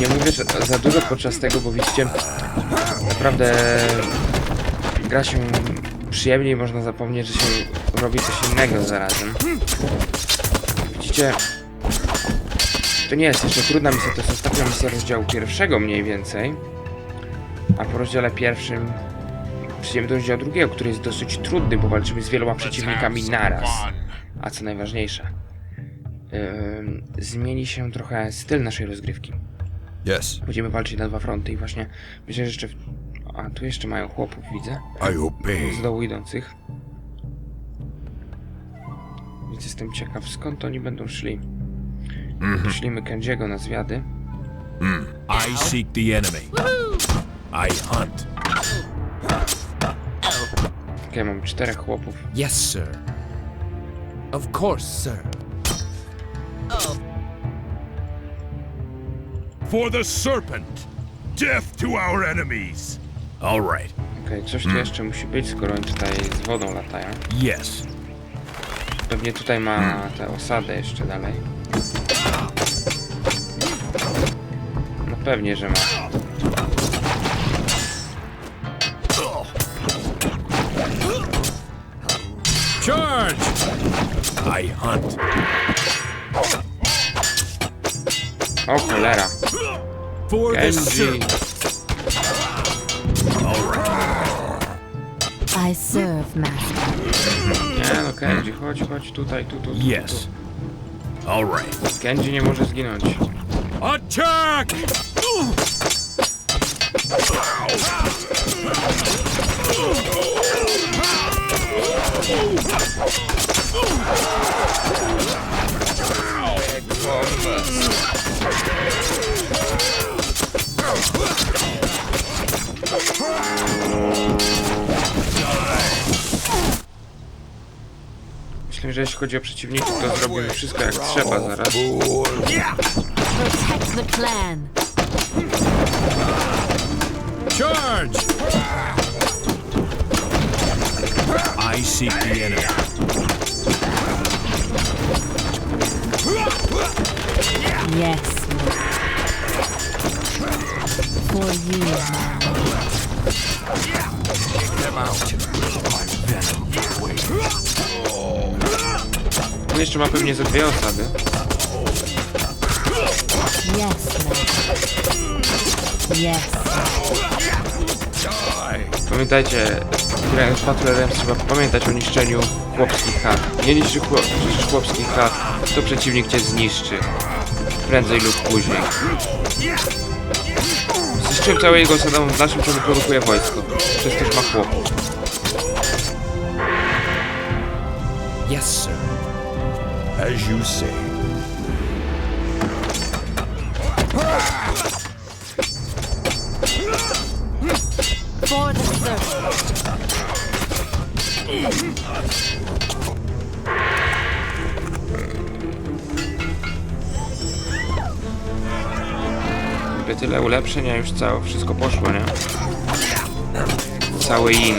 nie mówię za dużo podczas tego, bo widzicie, naprawdę gra się przyjemniej, można zapomnieć, że się robi coś innego zarazem. Widzicie, to nie jest jeszcze trudna misja, to jest ostatnia misja rozdziału pierwszego mniej więcej. A po rozdziale pierwszym przejdziemy do rozdziału drugiego, który jest dosyć trudny, bo walczymy z wieloma przeciwnikami naraz. A co najważniejsze, zmieni się trochę styl naszej rozgrywki. Yes, Będziemy walczyć na dwa fronty i właśnie myślę, że jeszcze... W... A, tu jeszcze mają chłopów, widzę. I obey. Z dołu idących. Więc jestem ciekaw, skąd oni będą szli. Szlimy Kenjiego na zwiady. I seek the enemy. I hunt. Okej, mamy czterech chłopów. Yes, sir. Of course, sir. For the serpent. Death to our enemies. All right. Okej, coś tu jeszcze musi być, skoro oni tutaj z wodą latają. Yes. Pewnie tutaj ma tę osadę jeszcze dalej. No pewnie, że ma. Charge. I hunt. O cholera! For the Kenji! serpent. All right. I serve, Master. Nie no, Kenji, chodź, chodź tutaj, tu, tu, tu. Yes. All right. Tu. Kenji nie może zginąć. Attack! Myślę, że jeśli chodzi o przeciwników, to zrobimy wszystko jak trzeba zaraz. Protect the clan. Charge! I seek the enemy. Yes, For you, my Lord. Tu jeszcze ma pewnie ze dwie osady. Yes, Master. Yes. Pamiętajcie, grając w Battle Realms trzeba pamiętać o niszczeniu chłopskich chat. Nie niszczy chłop, chłopskich chat, to przeciwnik cię zniszczy. Prędzej lub później. Zniszczyłem całe jego osadę w naszym czemu produkuje wojsko. Przez to, że ma chłopów. Yes, sir. As you say. Tyle ulepszeń, a już całe wszystko poszło, nie? Cały in.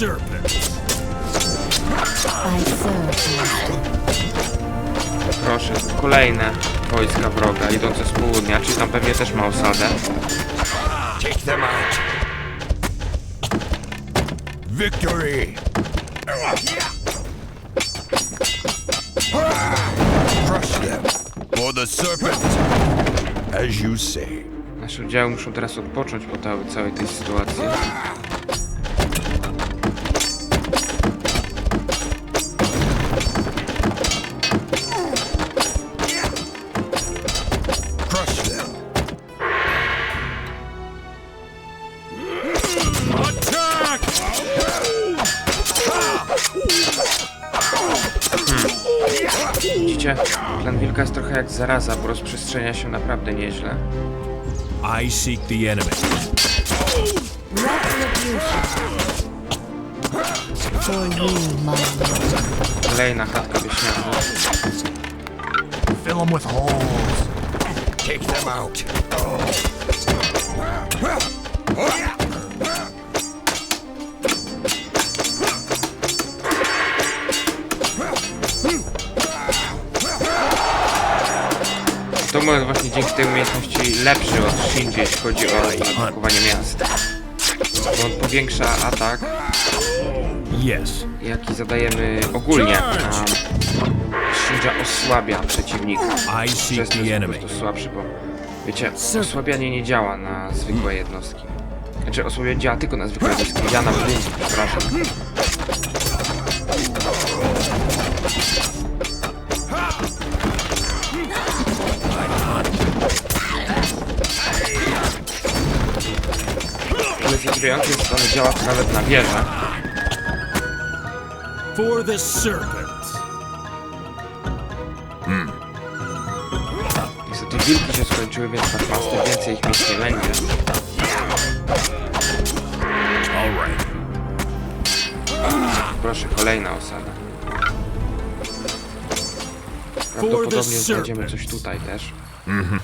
Serpent. I serve. Proszę, kolejne wojska wroga idące z południa, czyli tam pewnie też ma osadę. Take them out. Victory. Crush them. For the serpent. As you say. Nasze oddziały muszą teraz odpocząć po ta- całej tej sytuacji. Widzicie, plan wilka jest trochę jak zaraza, bo rozprzestrzenia się naprawdę nieźle. I seek the enemy. Kolejna chatka wieśniaka. Fill them with holes. Take them out. To może właśnie dzięki tej umiejętności lepszy od Shinji, jeśli chodzi o atakowanie miast. Bo on powiększa atak, Yes. jaki zadajemy ogólnie, a Shinja osłabia przeciwnika. I Przez seek to the jest po enemy. prostu słabszy, bo wiecie, osłabianie nie działa na zwykłe jednostki. Znaczy osłabianie działa tylko na zwykłe jednostki, ja na budynki, przepraszam. Że on działa to nawet na wieżę. For the serpent. Niestety wilki się skończyły, więc Pathmaster więcej ich mieć nie będzie. All right. Proszę, kolejna osada. Prawdopodobnie znajdziemy coś tutaj też. Kolejny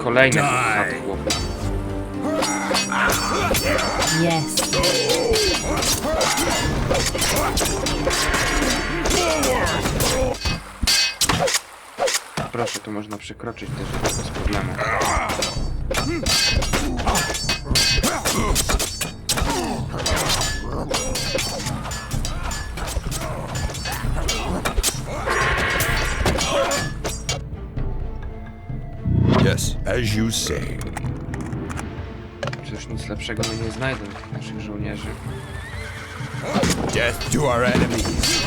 chat chłopów. Yes. Proszę, tu można przekroczyć też bez problemu. As you say. Przecież nic lepszego my nie znajdą tych naszych żołnierzy. Death to our enemies.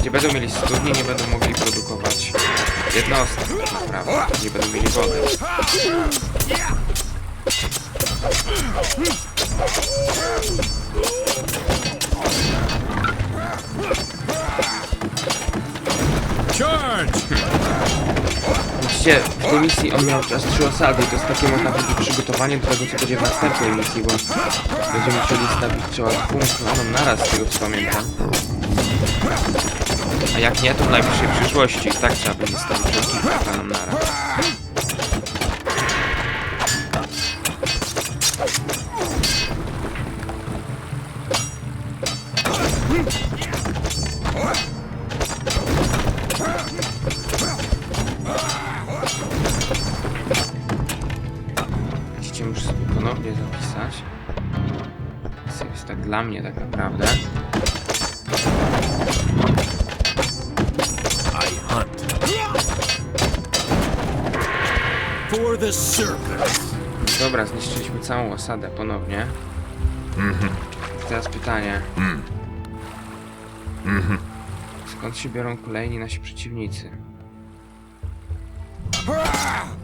Gdzie będą mieli studnie, nie będą mogli produkować jednostek, naprawdę. Nie będą mieli wody. Widzicie, w tej misji on miał aż trzy osady i to jest takie można powiedzieć przygotowanie do tego, co będzie w następnej misji, bo będziemy chcieli stawić trzeba punkt no, naraz, z tego co pamiętam. A jak nie, to w najbliższej przyszłości. Tak trzeba będzie stawić kilka planom naraz. Ponownie zapisać. To jest tak dla mnie tak naprawdę. I hunt. For the serpent. Dobra, zniszczyliśmy całą osadę ponownie. Teraz pytanie. Skąd się biorą kolejni nasi przeciwnicy?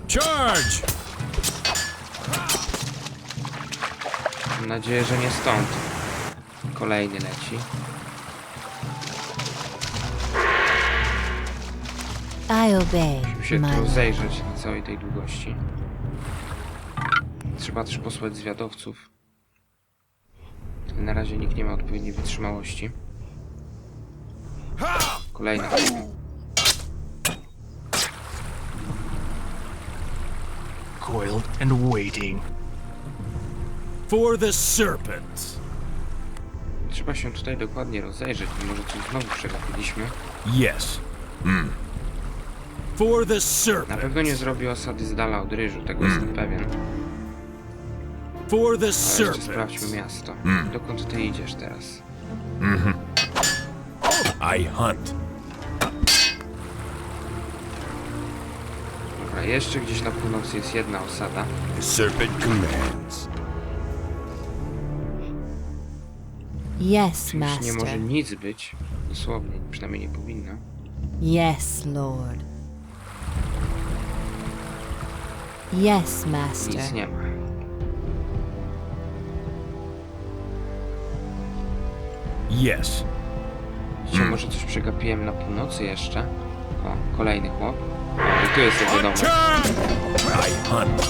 Charge! Mam nadzieję, że nie stąd. Kolejny leci. I obey, Musimy się my tu lord. rozejrzeć na całej tej długości. Trzeba też posłać zwiadowców. Na razie nikt nie ma odpowiedniej wytrzymałości. Kolejna. Coiled and waiting. For the serpent. Trzeba się tutaj dokładnie rozejrzeć, może coś znowu przegapiliśmy. Yes. For the Na serpent. pewno nie zrobi osady z dala od ryżu, tego jestem pewien. For the serpent. sprawdźmy miasto. Dokąd ty idziesz teraz? I hunt. Dobra, jeszcze gdzieś na północy jest jedna osada. The serpent commands. Yes, Już nie może master. nic być. Dosłownie, przynajmniej nie powinno. Yes, lord. Yes, Master. Nic nie ma. Yes. Widzicie, może coś przegapiłem na północy jeszcze. O, kolejny chłop. O, i tu jest jego dom. I hunt.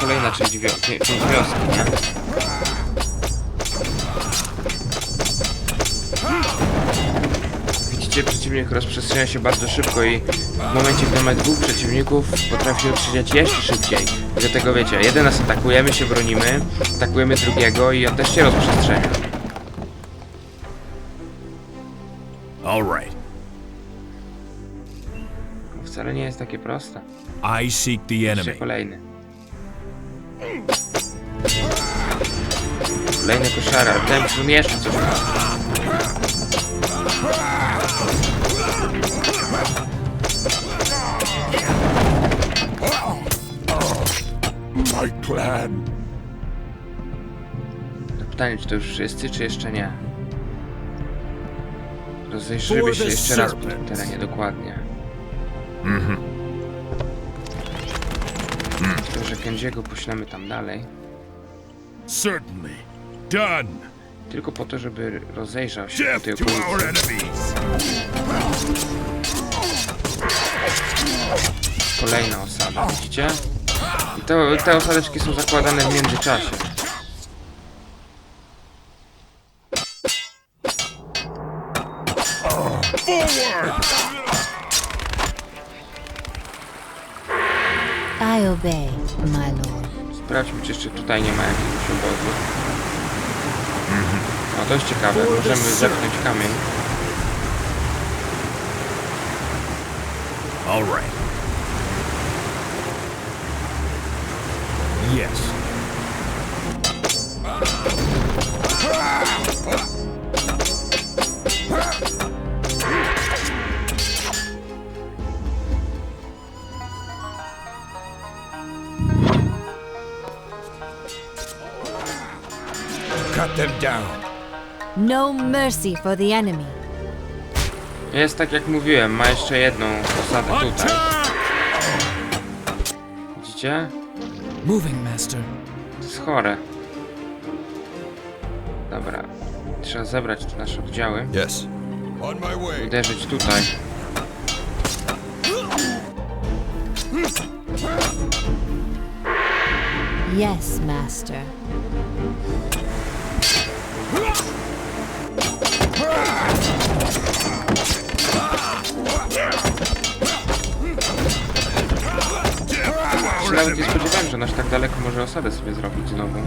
Kolejna część, wio cie- część wioski, nie? Widzicie, przeciwnik rozprzestrzenia się bardzo szybko i w momencie, gdy ma dwóch przeciwników, potrafi rozstrzygać jeszcze szybciej. Dlatego wiecie, jeden nas atakujemy, się bronimy, atakujemy drugiego i on też się rozprzestrzenia. All right. Wcale nie jest takie proste. I seek the Jeszcze enemy. kolejny. Kolejny koszara, ten on jeszcze coś ma. My plan. To pytanie, czy to już wszyscy, czy jeszcze nie? Rozejrzyjmy się jeszcze raz po tym terenie, dokładnie. Myślę, że Kenjiego poślemy tam dalej. Certainly. Done. Tylko po to, żeby rozejrzał się po Death tej to our okolicy. enemies. Kolejna osada, widzicie? I to, te osadeczki są zakładane w międzyczasie. Forward. I obey, my lord. Sprawdźmy, czy jeszcze tutaj nie ma jakiegoś obozu. No to jest ciekawe, możemy zepchnąć kamień. All right. Yes. No mercy for the enemy. Jest tak jak mówiłem, ma jeszcze jedną osadę tutaj. Widzicie? Moving, Master. To jest chore. Dobra. Trzeba zebrać te nasze oddziały. Yes. On my way. Uderzyć tutaj. Yes, Master. Się nawet nie spodziewałem, że nasz tak daleko może osadę sobie zrobić znowu.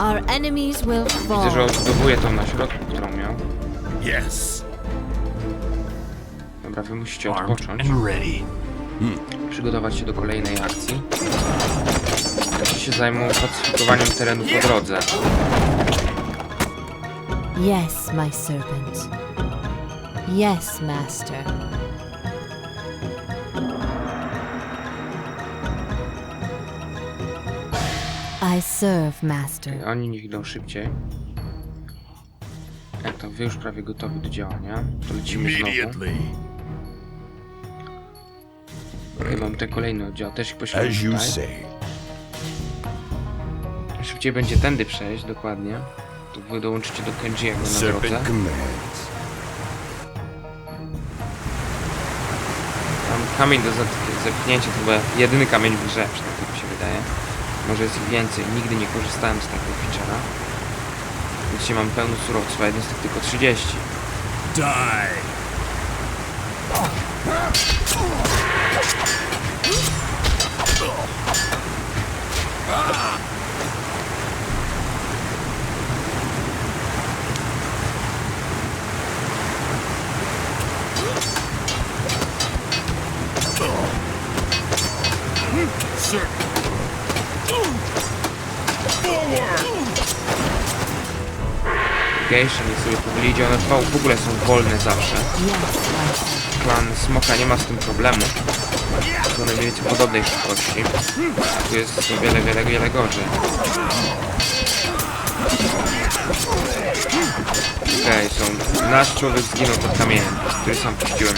Our enemies will Widzę, że fall. odbudowuje tą na środku, którą miał. Yes. Dobra, wy musicie Armed odpocząć. and ready. Przygotować się do kolejnej akcji. Ci się zajmą pacyfikowaniem terenu po drodze. Yes, my servant. Yes, Master. I serve, Master. Oni niech idą szybciej. Jak to wy już prawie gotowi do działania, to lecimy znowu. Immediately. I mam ten kolejny oddział, też ich poślemy As you tutaj. say. Szybciej będzie tędy przejść, dokładnie. To wy dołączycie do Kenjiego na Serpent drodze. commands. Tam kamień do zep- zepchnięcia, to chyba jedyny kamień w grze, przynajmniej tak mi się wydaje. Może jest ich więcej, nigdy nie korzystałem z takiego feature'a. Widzicie, mam pełno surowców, a jeden z tych tylko 30. Die. Nie sobie powoli idzie, one w w ogóle są wolne zawsze. Klan Smoka nie ma z tym problemu. Są one mniej więcej podobnej szybkości. Tu jest o wiele, wiele, wiele gorzej. Okej, są. Nasz człowiek zginął pod kamieniem, który sam puściłem.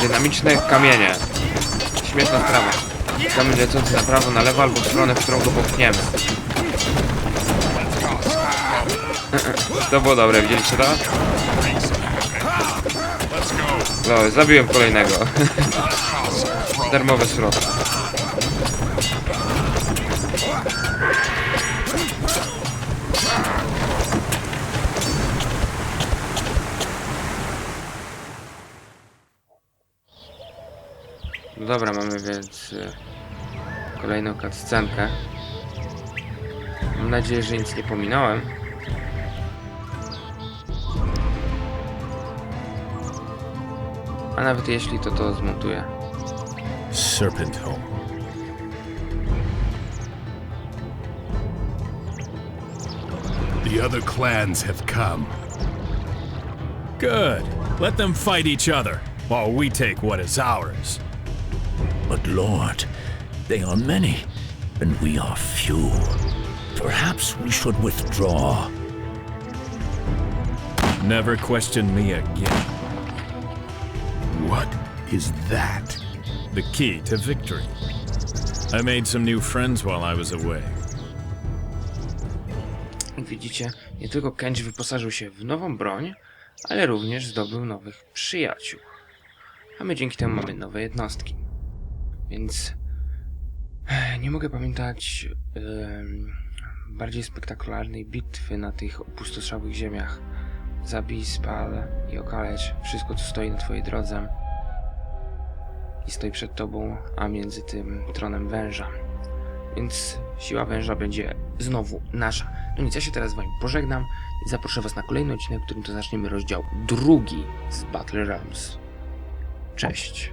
Dynamiczne kamienie. Śmieszna sprawa. Kamień lecący na prawo, na lewo albo w stronę, w którą go popchniemy. To było dobre, widzieliście to? No, zabiłem kolejnego. Darmowy slot. No dobra, mamy więc e, kolejną cutscenkę. Mam nadzieję, że nic nie pominąłem. A nawet jeśli, to to zmontuję. Serpent Home. The other clans have come. Good. Let them fight each other while we take what is ours. But Lord, they are many, and we are few. Perhaps we should withdraw. Never question me again. Is that? The key to victory. I made some new friends while I was away. Jak widzicie, nie tylko Kenji wyposażył się w nową broń, ale również zdobył nowych przyjaciół. A my dzięki temu mamy nowe jednostki. Więc eh, nie mogę pamiętać em, bardziej spektakularnej bitwy na tych opustoszałych ziemiach. Zabij, spal i okalecz wszystko, co stoi na twojej drodze i stoi przed tobą, a między tym tronem węża. Więc siła węża będzie znowu nasza. No nic, ja się teraz z wami pożegnam i zaproszę was na kolejny odcinek, w którym to zaczniemy rozdział drugi z Battle Realms. Cześć.